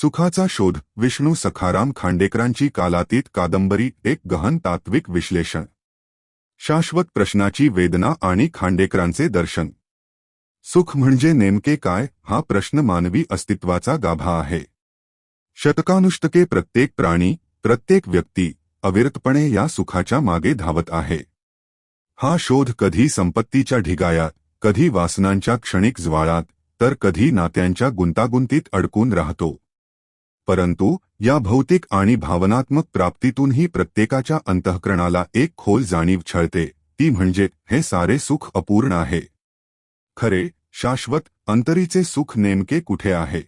सुखाचा शोध विष्णू सखाराम खांडेकरांची कालातीत कादंबरी एक गहन तात्विक विश्लेषण. शाश्वत प्रश्नाची वेदना आणि खांडेकरांचे दर्शन. सुख म्हणजे नेमके काय हा प्रश्न मानवी अस्तित्वाचा गाभा आहे. शतकानुष्टके प्रत्येक प्राणी प्रत्येक व्यक्ती अविरतपणे या सुखाच्या मागे धावत आहे. हा शोध कधी संपत्तीच्या ढिगायात कधी वासनांच्या क्षणिक ज्वाळात तर कधी नात्यांच्या गुंतागुंतीत अडकून राहतो. परंतु या भौतिक आणि भावनात्मक प्राप्तीतूनही प्रत्येकाच्या अंतःकरणाला एक खोल जाणीव छळते ती म्हणजे हे सारे सुख अपूर्ण आहे. खरे शाश्वत अंतरीचे सुख नेमके कुठे आहे?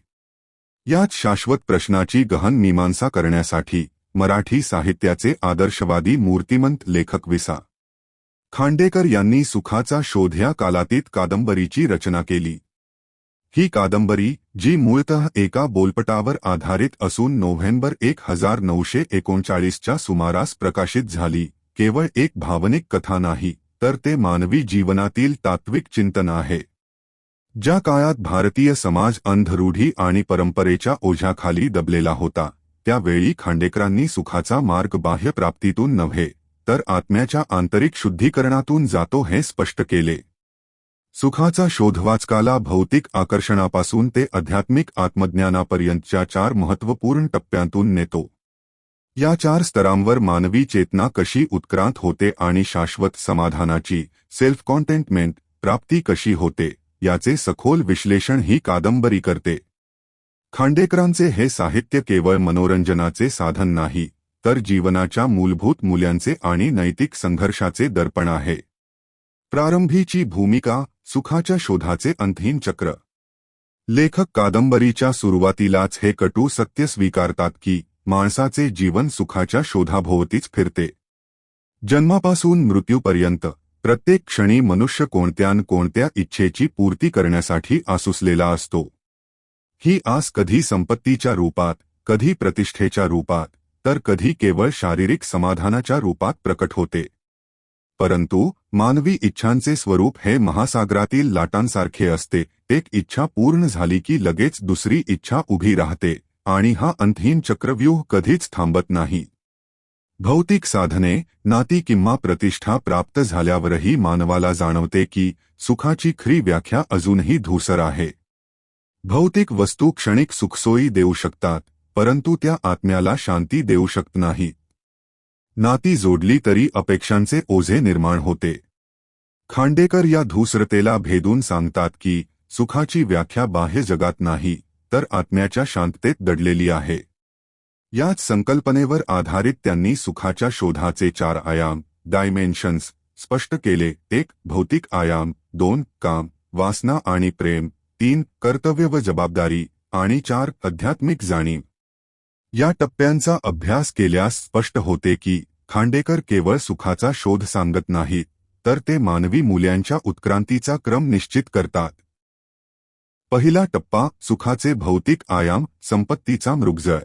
याच शाश्वत प्रश्नाची गहन मीमांसा करण्यासाठी मराठी साहित्याचे आदर्शवादी मूर्तिमंत लेखक विसा. खांडेकर यांनी सुखाचा शोध या कालातीत कादंबरीची रचना केली. ही कादंबरी जी मूळतः एका बोलपटावर आधारित असून नोव्हेंबर एक हजार नऊशे एकोणचाळीसच्या सुमारास प्रकाशित झाली केवळ एक भावनिक कथा नाही तर ते मानवी जीवनातील तात्विक चिंतन आहे. ज्या काळात भारतीय समाज अंधरूढी आणि परंपरेच्या ओझ्याखाली दबलेला होता त्यावेळी खांडेकरांनी सुखाचा मार्ग बाह्य प्राप्तीतून नव्हे तर आत्म्याच्या आंतरिक शुद्धीकरणातून जातो हे स्पष्ट केले. सुखाचा शोधवाचकाला भौतिक आकर्षणापासून ते आध्यात्मिक आत्मज्ञानापर्यंतच्या चार महत्त्वपूर्ण टप्प्यांतून नेतो. या चार स्तरांवर मानवी चेतना कशी उत्क्रांत होते आणि शाश्वत समाधानाची सेल्फ कॉन्टेंटमेंट प्राप्ती कशी होते याचे सखोल विश्लेषण ही कादंबरी करते. खांडेकरांचे हे साहित्य केवळ मनोरंजनाचे साधन नाही तर जीवनाच्या मूलभूत मूल्यांचे आणि नैतिक संघर्षाचे दर्पण आहे. प्रारंभीची भूमिका सुखाच्या शोधाचे अंतहीन चक्र. लेखक कादंबरीच्या सुरुवातीलाच हे कटू सत्य स्वीकारतात की माणसाचे जीवन सुखाच्या शोधाभोवतीच फिरते. जन्मापासून मृत्यूपर्यंत प्रत्येक क्षणी मनुष्य कोणत्या कोणत्या इच्छेची पूर्ती करण्यासाठी आसुसलेला असतो. ही आस कधी संपत्तीच्या रूपात कधी प्रतिष्ठेच्या रूपात तर कधी केवळ शारीरिक समाधानाच्या रूपात प्रकट होते. परंतु मानवी इच्छांचे स्वरूप हे महासागरातील लाटांसारखे असते. एक इच्छा पूर्ण झाली की लगेच दुसरी इच्छा उभी राहते आणि हा अंतहीन चक्रव्यूह कधीच थांबत नाही. भौतिक साधने नाती किंवा प्रतिष्ठा प्राप्त झाल्यावरही मानवाला जाणवते की सुखाची खरी व्याख्या अजूनही धूसर आहे. भौतिक वस्तू क्षणिक सुखसोयी देऊ शकतात परंतु त्या आत्म्याला शांती देऊ शकत नाहीत. नाती जोडली तरी अपेक्षांचे ओझे निर्माण होते. खांडेकर या धूसरतेला भेदून सांगतात की, सुखाची व्याख्या बाह्य जगात नाही, तर आत्म्याच्या शांततेत दडलेली आहे. याच संकल्पनेवर आधारित त्यांनी सुखाच्या शोधाचे चार आयाम डायमेन्शन्स स्पष्ट केले, एक, भौतिक आयाम, दोन, काम, वासना आणि प्रेम, तीन, कर्तव्य व जबाबदारी, आणि चार, आध्यात्मिक जाणीव. या टप्प्यांचा अभ्यास केल्यास स्पष्ट होते की खांडेकर केवळ सुखाचा शोध सांगत नाहीत तर ते मानवी मूल्यांच्या उत्क्रांतीचा क्रम निश्चित करतात. पहिला टप्पा सुखाचे भौतिक आयाम संपत्तीचा मृगजळ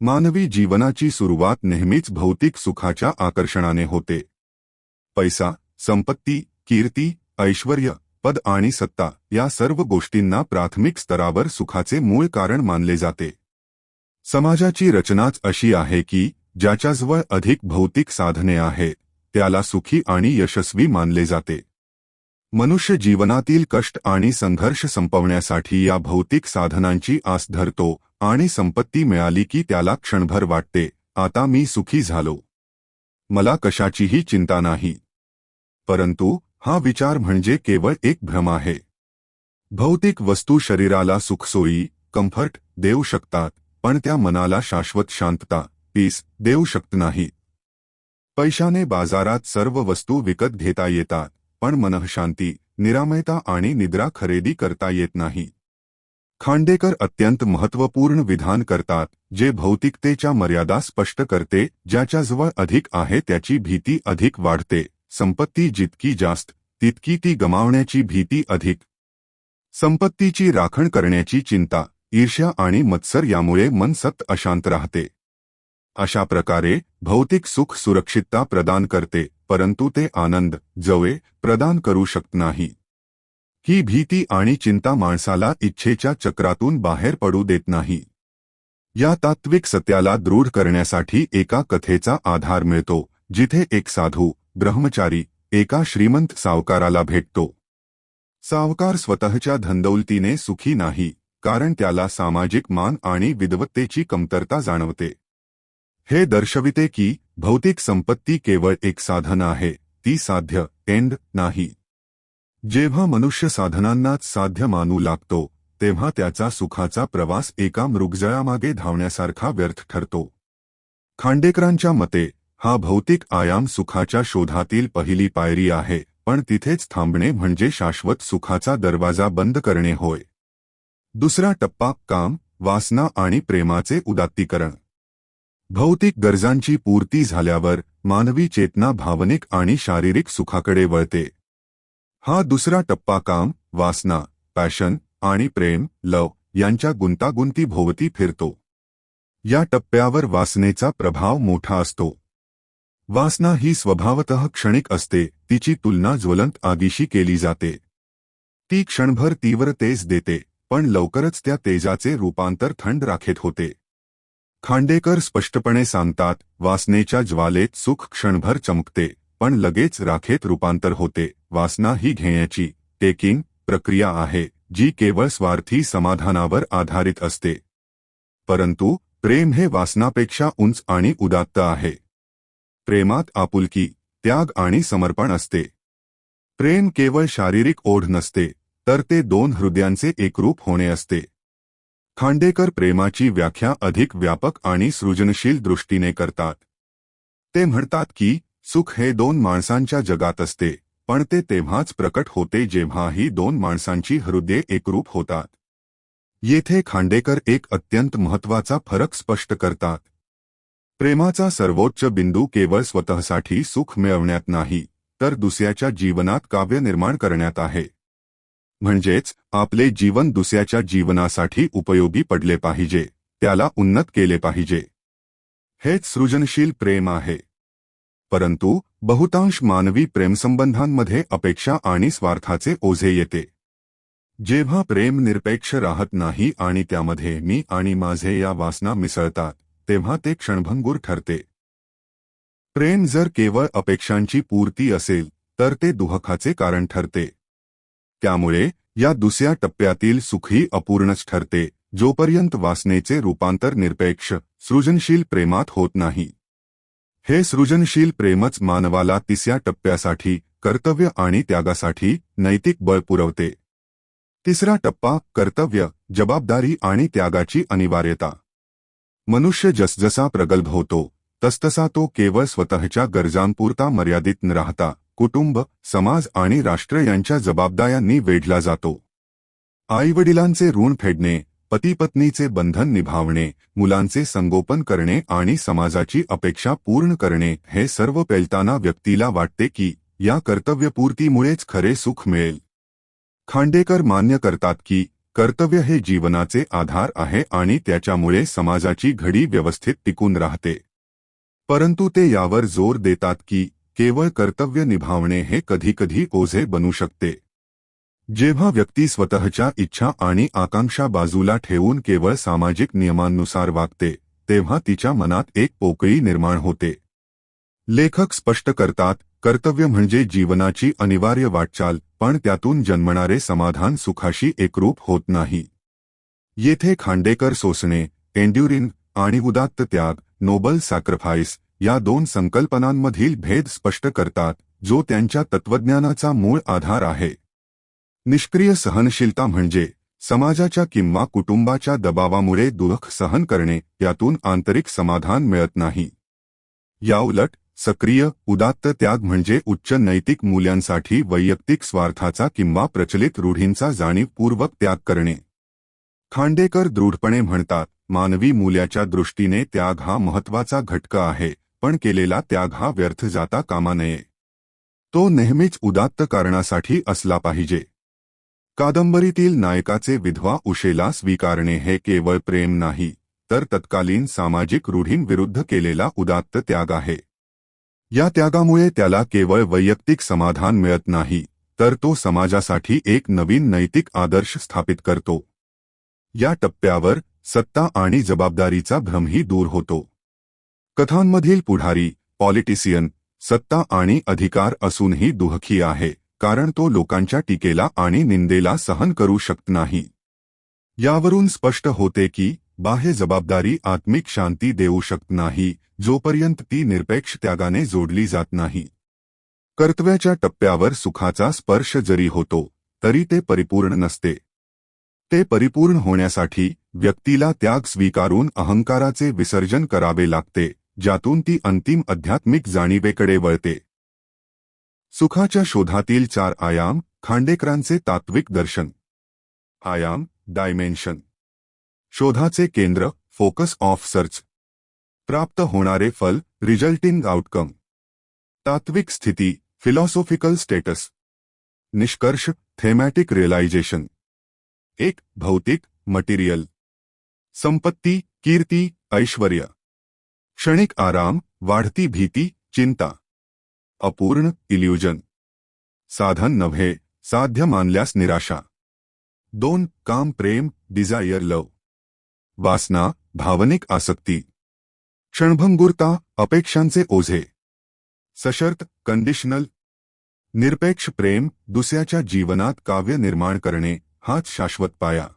मानवी जीवनाची सुरुवात नेहमीच भौतिक सुखाच्या आकर्षणाने होते. पैसा संपत्ती कीर्ती ऐश्वर्य पद आणि सत्ता या सर्व गोष्टींना प्राथमिक स्तरावर सुखाचे मूळ कारण मानले जाते. समाजाची रचनाच अशी आहे की ज्याच्याजवळ अधिक भौतिक साधने आहेत त्याला सुखी आणि यशस्वी मानले जाते. मनुष्य जीवनातील कष्ट आणि संघर्ष संपवण्यासाठी या भौतिक साधनांची आस धरतो आणि संपत्ती मिळाली की त्याला क्षणभर वाटते आता मी सुखी झालो. मला कशाचीही चिंता नाही. परंतु हा विचार म्हणजे केवळ एक भ्रम आहे. भौतिक वस्तू शरीराला सुखसोयी कम्फर्ट देऊ शकतात पण त्या मनाला शाश्वत शांतता पीस देऊ शकत नाहीत पैशाने बाजारात सर्व वस्तू विकत घेता येतात, पण मनःशांती, निरामयता आणि निद्रा खरेदी करता येत नाही. खांडेकर अत्यंत महत्त्वपूर्ण विधान करतात, जे भौतिकतेच्या मर्यादा स्पष्ट करते, ज्याच्याजवळ अधिक आहे त्याची भीती अधिक वाढते, संपत्ती जितकी जास्त, तितकी ती गमावण्याची भीती अधिक. संपत्तीची राखण करण्याची चिंता ईर्ष्या आणि मत्सर यामुळे मन सत अशांत राहते. अशा प्रकारे भौतिक सुख सुरक्षितता प्रदान करते परंतु ते आनंद जवे प्रदान करू शकत नाही. ही भीती आणि चिंता माणसाला इच्छेच्या चक्रातून बाहेर पडू देत नाही. या तात्विक सत्याला दृढ करण्यासाठी एका कथेचा आधार मिळतो जिथे एक साधू ब्रह्मचारी एका श्रीमंत सावकाराला भेटतो. सावकार स्वतःच्या धंदौलतीने सुखी नाही. कारण त्याला सामाजिक मान आणि विद्वत्तेची कमतरता जाणवते. हे दर्शविते की भौतिक संपत्ती केवळ एक साधन आहे ती साध्य एंड नाही. जेव्हा मनुष्य साधनांनाच साध्य मानू लागतो तेव्हा त्याचा सुखाचा प्रवास एका मृगजळामागे धावण्यासारखा व्यर्थ ठरतो. खांडेकरांच्या मते हा भौतिक आयाम सुखाच्या शोधातील पहिली पायरी आहे पण तिथेच थांबणे म्हणजे शाश्वत सुखाचा दरवाजा बंद करणे होय. दुसरा टप्पा काम वासना आणि प्रेमाचे उदात्तीकरण. भौतिक गरजांची पूर्ती झाल्यावर मानवी चेतना भावनिक आणि शारीरिक सुखाकडे वळते. हा दुसरा टप्पा काम वासना पॅशन आणि प्रेम लव यांच्या गुंतागुंती भोवती फिरतो. या टप्प्यावर वासनेचा प्रभाव मोठा असतो. वासना ही स्वभावतः क्षणिक असते तिची तुलना ज्वलंत आगीशी केली जाते. ती क्षणभर तीव्रतेस देते. पण लवकरच त्या तेजाचे रूपांतर थंड राखेत होते. खांडेकर स्पष्टपणे सांगतात वासनेच्या ज्वालेत सुख क्षणभर चमकते पण लगेच राखेत रूपांतर होते वासना ही घेण्याची टेकिंग प्रक्रिया आहे जी केवळ स्वार्थी समाधानावर आधारित असते. परंतु प्रेम हे वासनापेक्षा उंच आणि उदात्त आहे. प्रेमात आपुलकी त्याग आणि समर्पण असते. प्रेम केवळ शारीरिक ओढ नसते तर ते दोन हृदयांचे एकरूप होणे असते. खांडेकर प्रेमाची व्याख्या अधिक व्यापक आणि सृजनशील दृष्टीने करतात. ते म्हणतात की सुख हे दोन माणसांच्या जगात असते पण ते तेव्हाच प्रकट होते जेव्हा ही दोन माणसांची हृदये एकरूप होतात. येथे खांडेकर एक अत्यंत महत्त्वाचा फरक स्पष्ट करतात. प्रेमाचा सर्वोच्च बिंदू केवळ स्वतःसाठी सुख मिळवण्यात नाही तर दुसऱ्याच्या जीवनात काव्य निर्माण करण्यात आहे. म्हणजेच आपले जीवन दुसऱ्याच्या जीवनासाठी उपयोगी पडले पाहिजे त्याला उन्नत केले पाहिजे. हेच सृजनशील प्रेम आहे. परंतु बहुतांश मानवी प्रेमसंबंधांमध्ये अपेक्षा आणि स्वार्थाचे ओझे येते. जेव्हा प्रेम निरपेक्ष राहत नाही आणि त्यामध्ये मी आणि माझे या वासना मिसळतात तेव्हा ते क्षणभंगूर ठरते. प्रेम जर केवळ अपेक्षांची पूर्ती असेल तर ते दुहखाचे कारण ठरते. त्यामुळे या दुसऱ्या टप्प्यातील सुखही अपूर्णच ठरते जोपर्यंत वासनेचे रूपांतर निरपेक्ष सृजनशील प्रेमात होत नाही. हे सृजनशील प्रेमच मानवाला तिसऱ्या टप्प्यासाठी कर्तव्य आणि त्यागासाठी नैतिक बळ पुरवते. तिसरा टप्पा कर्तव्य जबाबदारी आणि त्यागाची अनिवार्यता. मनुष्य जसजसा प्रगल्भ होतो तसतसा तो केवळ स्वतःच्या गरजांपुरता मर्यादित न राहता कुटुंब समाज आणि राष्ट्र यांच्या जबाबदाऱ्यांनी वेढला जातो. आईवडिलांचे ऋण फेडणे पतीपत्नीचे बंधन निभावणे मुलांचे संगोपन करणे आणि समाजाची अपेक्षा पूर्ण करणे हे सर्व पेलताना व्यक्तीला वाटते की या कर्तव्यपूर्तीमुळेच खरे सुख मिळेल. खांडेकर मान्य करतात की कर्तव्य हे जीवनाचे आधार आहे आणि त्याच्यामुळे समाजाची घडी व्यवस्थित टिकून राहते. परंतु ते यावर जोर देतात की केवळ कर्तव्य निभावणे हे कधीकधी ओझे बनू शकते. जेव्हा व्यक्ती स्वतःच्या इच्छा आणि आकांक्षा बाजूला ठेवून केवळ सामाजिक नियमांनुसार वागते तेव्हा तिच्या मनात एक पोकळी निर्माण होते. लेखक स्पष्ट करतात कर्तव्य म्हणजे जीवनाची अनिवार्य वाटचाल पण त्यातून जन्मणारे समाधान सुखाशी एकरूप होत नाही. येथे खांडेकर सोसणे एन्ड्युरिन आणि उदात्त त्याग नोबल सॅक्रिफाईस या दोन संकल्पनांमधील भेद स्पष्ट करतात जो त्यांच्या तत्वज्ञानाचा मूळ आधार आहे. निष्क्रिय सहनशीलता म्हणजे समाजाच्या किंवा कुटुंबाच्या दबावामुळे दुःख सहन करणे यातून आंतरिक समाधान मिळत नाही. याउलट सक्रिय उदात्त त्याग म्हणजे उच्च नैतिक मूल्यांसाठी वैयक्तिक स्वार्थाचा किंवा प्रचलित रूढींचा जाणीवपूर्वक त्याग करणे. खांडेकर दृढपणे म्हणतात मानवी मूल्याच्या दृष्टीने त्याग हा महत्त्वाचा घटक आहे. पण केलेला त्याग हा व्यर्थ जाता कामा नये. तो नेहमीच उदात्त कारणासाठी असला पाहिजे. कादंबरीतील नायकाचे विधवा उशेला स्वीकारणे हे केवळ प्रेम नाही तर तत्कालीन सामाजिक रूढींविरुद्ध केलेला उदात्त त्याग आहे. या त्यागामुळे त्याला केवळ वैयक्तिक समाधान मिळत नाही तर तो समाजासाठी एक नवीन नैतिक आदर्श स्थापित करतो. या टप्प्यावर सत्ता आणि जबाबदारीचा भ्रमही दूर होतो. कथांमधील पुढारी पॉलिटिशियन सत्ता आणि अधिकार असूनही दुःखी आहे कारण तो लोकांच्या टीकेला आणि निंदेला सहन करू शकत नाही. यावरून स्पष्ट होते की बाह्य जबाबदारी आत्मिक शांती देऊ शकत नाही जोपर्यंत ती निरपेक्ष त्यागाने जोडली जात नाही. कर्तव्याच्या टप्प्यावर सुखाचा स्पर्श जरी होतो तरी ते परिपूर्ण नसते. ते परिपूर्ण होण्यासाठी व्यक्तीला त्याग स्वीकारून अहंकाराचे विसर्जन करावे लागते ज्यातून ती अंतिम आध्यात्मिक जाणीवेकडे वळते. सुखाच्या शोधातील चार आयाम खांडेकरांचे तात्विक दर्शन. आयाम डायमेन्शन शोधाचे केंद्र फोकस ऑफ सर्च प्राप्त होणारे फल रिझल्टिंग आउटकम तात्विक स्थिती फिलॉसॉफिकल स्टेटस निष्कर्ष थेमॅटिक रिअलायझेशन एक भौतिक मटेरियल संपत्ती कीर्ती ऐश्वर्य. क्षणिक आराम, वाढती भीती, चिंता. अपूर्ण इल्यूजन. साधन नव्हे, साध्य मानल्यास निराशा. दोन, काम, प्रेम डिझायर लव वासना, भावनिक आसक्ती. क्षणभंगुरता, अपेक्षांचे ओझे. सशर्त कंडिशनल निरपेक्ष प्रेम, दुसऱ्याच्या जीवनात काव्य निर्माण करणे, हाच शाश्वत पाया.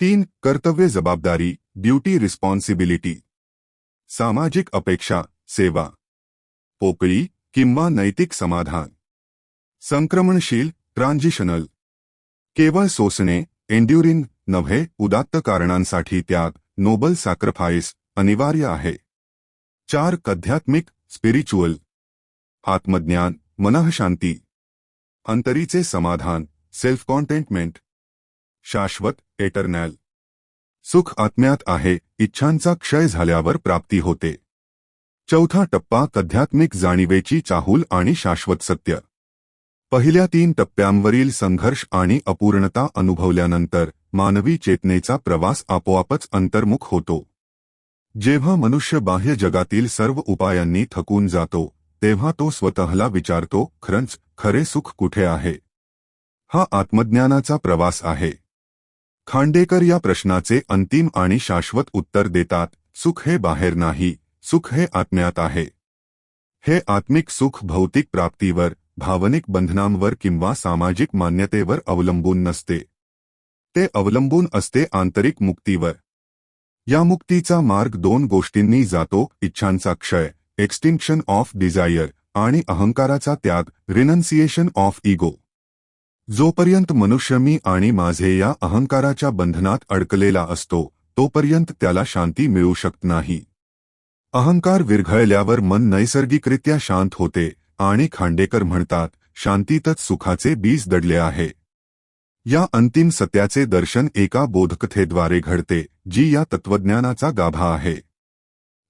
तीन, कर्तव्य जबाबदारी ड्युटी रिस्पॉन्सिबिलिटी सामाजिक अपेक्षा सेवा पोकळी किंवा नैतिक समाधान संक्रमणशील ट्रान्झिशनल केवळ सोसणे एन्ड्युरिन नव्हे उदात्त कारणांसाठी त्याग नोबल सॅक्रिफाईस अनिवार्य आहे. चार अध्यात्मिक स्पिरिच्युअल आत्मज्ञान मनःशांती अंतरीचे समाधान सेल्फ कॉन्टेंटमेंट शाश्वत एटर्नॅल सुख आत्म्यात आहे इच्छांचा क्षय झाल्यावर प्राप्ती होते. चौथा टप्पा कध्यात्मिक जाणीवेची चाहूल आणि शाश्वत सत्य. पहिल्या तीन टप्प्यांवरील संघर्ष आणि अपूर्णता अनुभवल्यानंतर मानवी चेतनेचा प्रवास आपोआपच अंतर्मुख होतो. जेव्हा मनुष्य बाह्य जगातील सर्व उपायांनी थकून जातो तेव्हा तो स्वतःला विचारतो खरंच खरे सुख कुठे आहे? हा आत्मज्ञानाचा प्रवास आहे. खांडेकर या प्रश्नाचे अंतिम आणि शाश्वत उत्तर देतात सुख हे बाहेर नाही सुख हे आत्म्यात आहे. हे आत्मिक सुख भौतिक प्राप्तीवर भावनिक बंधनांवर किंवा सामाजिक मान्यतेवर अवलंबून नसते. ते अवलंबून असते आंतरिक मुक्तीवर. या मुक्तीचा मार्ग दोन गोष्टींनी जातो इच्छांचा क्षय एक्स्टिंक्शन ऑफ डिझायर आणि अहंकाराचा त्याग रिनन्सिएशन ऑफ इगो जोपर्यंत मनुष्य मी आणि माझे या अहंकाराच्या बंधनात अडकलेला असतो तोपर्यंत त्याला शांती मिळू शकत नाही. अहंकार विरघळल्यावर मन नैसर्गिकरित्या शांत होते आणि खांडेकर म्हणतात शांतीतच सुखाचे बीज दडले आहे. या अंतिम सत्याचे दर्शन एका बोधकथेद्वारे घडते जी या तत्वज्ञानाचा गाभा आहे.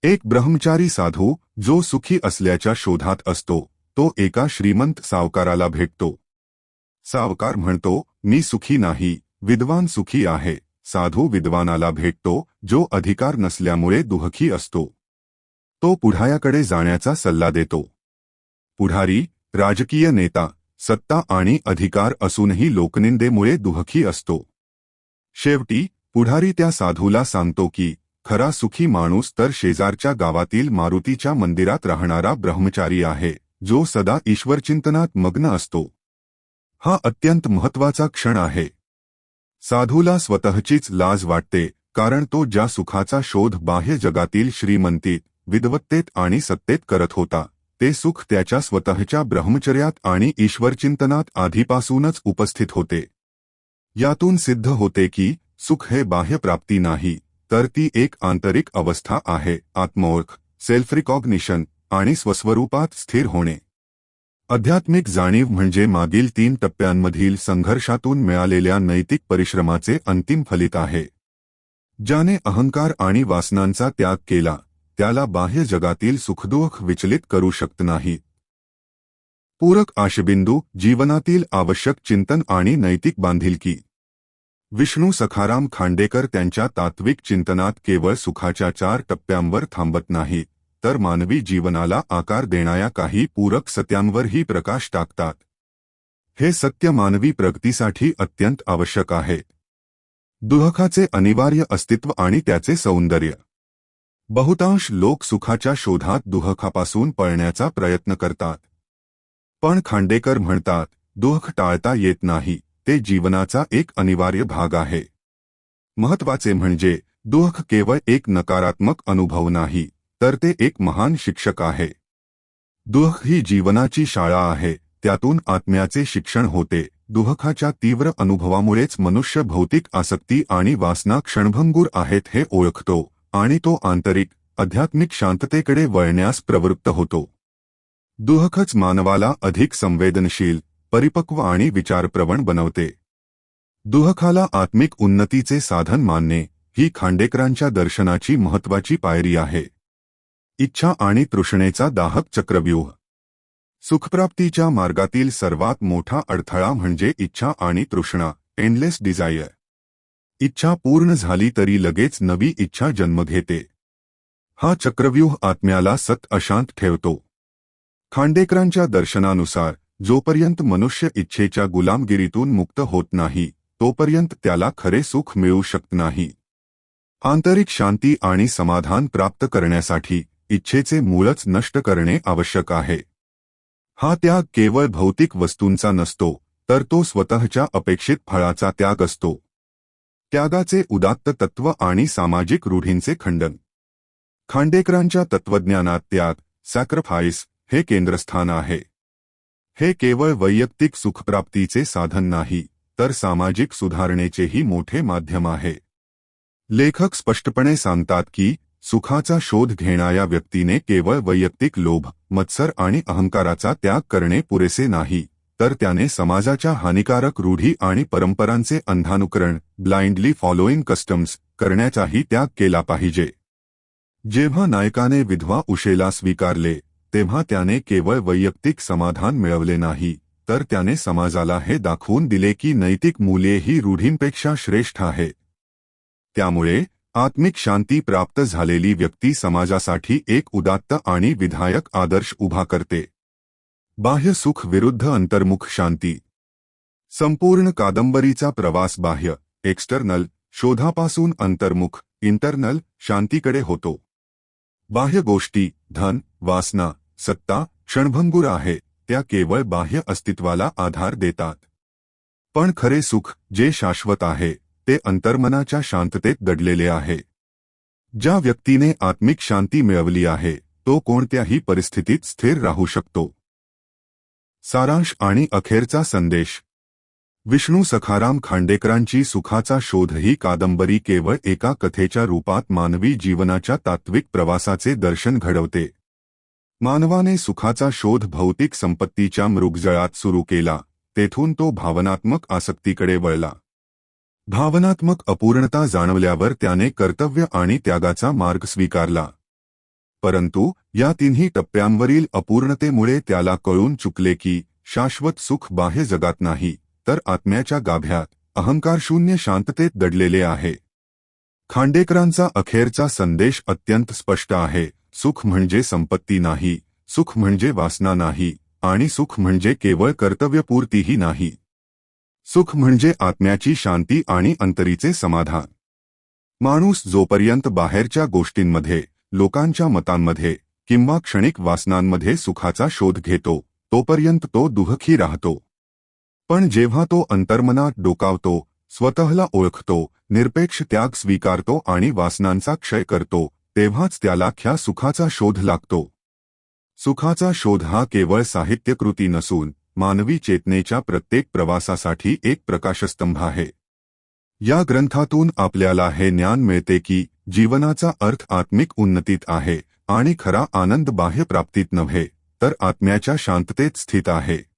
एक ब्रह्मचारी साधू जो सुखी असल्याच्या शोधात असतो तो एका श्रीमंत सावकाराला भेटतो. सावकार म्हणतो मी सुखी नाही विद्वान सुखी आहे साधू विद्वानाला भेटतो जो अधिकार नसल्यामुळे दुःखी असतो. तो पुढायाकडे जाण्याचा सल्ला देतो. पुढारी राजकीय नेता सत्ता आणि अधिकार असूनही लोकनिंदेमुळे दुःखी असतो. शेवटी पुढारी त्या साधूला सांगतो की खरा सुखी माणूस तर शेजारच्या गावातील मारुतीच्या मंदिरात राहणारा ब्रह्मचारी आहे जो सदा ईश्वरचिंतनात मग्न असतो. हा अत्यंत महत्त्वाचा क्षण आहे. साधूला स्वतःचीच लाज वाटते कारण तो ज्या सुखाचा शोध बाह्य जगातील श्रीमंतीत विद्वत्तेत आणि सत्तेत करत होता ते सुख त्याच्या स्वतःच्या ब्रह्मचर्यात आणि ईश्वरचिंतनात आधीपासूनच उपस्थित होते. यातून सिद्ध होते की सुख हे बाह्य प्राप्ती नाही तर ती एक आंतरिक अवस्था आहे आत्मओळख सेल्फ रिकॉग्निशन आणि स्वस्वरूपात स्थिर होणे. आध्यात्मिक जाणीव म्हणजे मागील तीन टप्प्यांमधील संघर्षातून मिळालेल्या नैतिक परिश्रमाचे अंतिम फलित आहे. ज्याने अहंकार आणि वासनांचा त्याग केला त्याला बाह्य जगातील सुखदुःख विचलित करू शकत नाही. पूरक आशबिंदू जीवनातील आवश्यक चिंतन आणि नैतिक बांधिलकी. विष्णू सखाराम खांडेकर त्यांच्या तात्विक चिंतनात केवळ सुखाच्या चार टप्प्यांवर थांबत नाहीत. तर मानवी जीवनाला आकार देणाऱ्या काही पूरक सत्यांवरही प्रकाश टाकतात. हे सत्य मानवी प्रगतीसाठी अत्यंत आवश्यक आहे. दुःखाचे अनिवार्य अस्तित्व आणि त्याचे सौंदर्य. बहुतांश लोक सुखाच्या शोधात दुःखापासून पळण्याचा प्रयत्न करतात. पण खांडेकर म्हणतात दुःख टाळता येत नाही ते जीवनाचा एक अनिवार्य भाग आहे. महत्त्वाचे म्हणजे दुःख केवळ एक नकारात्मक अनुभव नाही तर ते एक महान शिक्षक आहे. दुःख ही जीवनाची शाळा आहे. त्यातून आत्म्याचे शिक्षण होते. दुःखाच्या तीव्र अनुभवामुळेच मनुष्य भौतिक आसक्ती आणि वासना क्षणभंगूर आहेत हे ओळखतो आणि तो आंतरिक आध्यात्मिक शांततेकडे वळण्यास प्रवृत्त होतो. दुःखच मानवाला अधिक संवेदनशील परिपक्व आणि विचारप्रवण बनवते. दुःखाला आत्मिक उन्नतीचे साधन मानणे ही खांडेकरांच्या दर्शनाची महत्वाची पायरी आहे. इच्छा आणि तृष्णेचा दाहक चक्रव्यूह. सुखप्राप्तीच्या मार्गातील सर्वात मोठा अडथळा म्हणजे इच्छा आणि तृष्णा एंडलेस डिझायर इच्छा पूर्ण झाली तरी लगेच नवी इच्छा जन्म घेते. हा चक्रव्यूह आत्म्याला सत अशांत ठेवतो. खांडेकरांच्या दर्शनानुसार जोपर्यंत मनुष्य इच्छेच्या गुलामगिरीतून मुक्त होत नाही तोपर्यंत त्याला खरे सुख मिळू शकत नाही. आंतरिक शांती आणि समाधान प्राप्त करण्यासाठी इच्छेचे मूळच नष्ट करणे आवश्यक आहे. हा त्याग केवळ भौतिक वस्तूंचा नसतो तर तो स्वतःच्या अपेक्षित फळाचा त्याग असतो. त्यागाचे उदात्त तत्व आणि सामाजिक रूढींचे खंडन. खांडेकरांच्या तत्वज्ञानात त्याग सॅक्रफाईस हे केंद्रस्थान आहे. हे केवळ वैयक्तिक सुखप्राप्तीचे साधन नाही तर सामाजिक सुधारणेचेही मोठे माध्यम आहे. लेखक स्पष्टपणे सांगतात की सुखाचा शोध घेणाऱ्या व्यक्तीने केवळ वैयक्तिक लोभ मत्सर आणि अहंकाराचा त्याग करणे पुरेसे नाही तर त्याने समाजाच्या हानिकारक रूढी आणि परंपरांचे अंधानुकरण ब्लाइंडली फॉलोईंग कस्टम्स करण्याचाही त्याग केला पाहिजे. जेव्हा नायकाने विधवा उशेला स्वीकारले तेव्हा त्याने केवळ वैयक्तिक समाधान मिळवले नाही तर त्याने समाजाला हे दाखवून दिले की नैतिक मूल्ये ही रूढींपेक्षा श्रेष्ठ आहे. त्यामुळे आत्मिक शांती प्राप्त झालेली व्यक्ती समाजासाठी एक उदात्त आणि विधायक आदर्श उभा करते. बाह्य सुख विरुद्ध अंतर्मुख शांती. संपूर्ण कादंबरीचा प्रवास बाह्य एक्स्टर्नल शोधापासून अंतर्मुख इंटरनल शांतीकडे होतो. बाह्य गोष्टी धन वासना सत्ता क्षणभंगूर आहे त्या केवळ बाह्य अस्तित्वाला आधार देतात. पण खरे सुख जे शाश्वत आहे ते अंतर्मनाच्या शांततेत दडलेले आहे. ज्या व्यक्तीने आत्मिक शांती मिळवली आहे तो कोणत्याही परिस्थितीत स्थिर राहू शकतो. सारांश आणि अखेरचा संदेश. विष्णू सखाराम खांडेकरांची सुखाचा शोध ही कादंबरी केवळ एका कथेच्या रूपात मानवी जीवनाच्या तात्विक प्रवासाचे दर्शन घडवते. मानवाने सुखाचा शोध भौतिक संपत्तीच्या मृगजळात सुरू केला, तेथून तो भावनात्मक आसक्तीकडे वळला. भावनात्मक अपूर्णता जाणवल्यावर त्याने कर्तव्य आणि त्यागाचा मार्ग स्वीकारला. परंतु या तिन्ही टप्प्यांवरील अपूर्णतेमुळे त्याला कळून चुकले की शाश्वत सुख बाह्य जगात नाही तर आत्म्याच्या गाभ्यात अहंकारशून्य शांततेत दडलेले आहे. खांडेकरांचा अखेरचा संदेश अत्यंत स्पष्ट आहे सुख म्हणजे संपत्ती नाही सुख म्हणजे वासना नाही आणि सुख म्हणजे केवळ कर्तव्यपूर्तीही नाही. सुख म्हणजे आत्म्याची शांती आणि अंतरीचे समाधान. माणूस जोपर्यंत बाहेरच्या गोष्टींमध्ये लोकांच्या मतांमध्ये किंवा क्षणिक वासनांमध्ये सुखाचा शोध घेतो तोपर्यंत तो दुःखी राहतो. पण जेव्हा तो अंतर्मनात डोकावतो स्वतःला ओळखतो निरपेक्ष त्याग स्वीकारतो आणि वासनांचा क्षय करतो तेव्हाच त्याला ख्या सुखाचा शोध लागतो. सुखाचा शोध हा केवळ साहित्यकृती नसून मानवी चेतनेच्या प्रत्येक प्रवासासाठी एक प्रकाशस्तंभ आहे. या ग्रंथातून आपल्याला हे ज्ञान मिळते की जीवनाचा अर्थ आत्मिक उन्नतीत आहे आणि खरा आनंद बाह्य प्राप्तीत नव्हे तर आत्म्याच्या शांततेत स्थित आहे.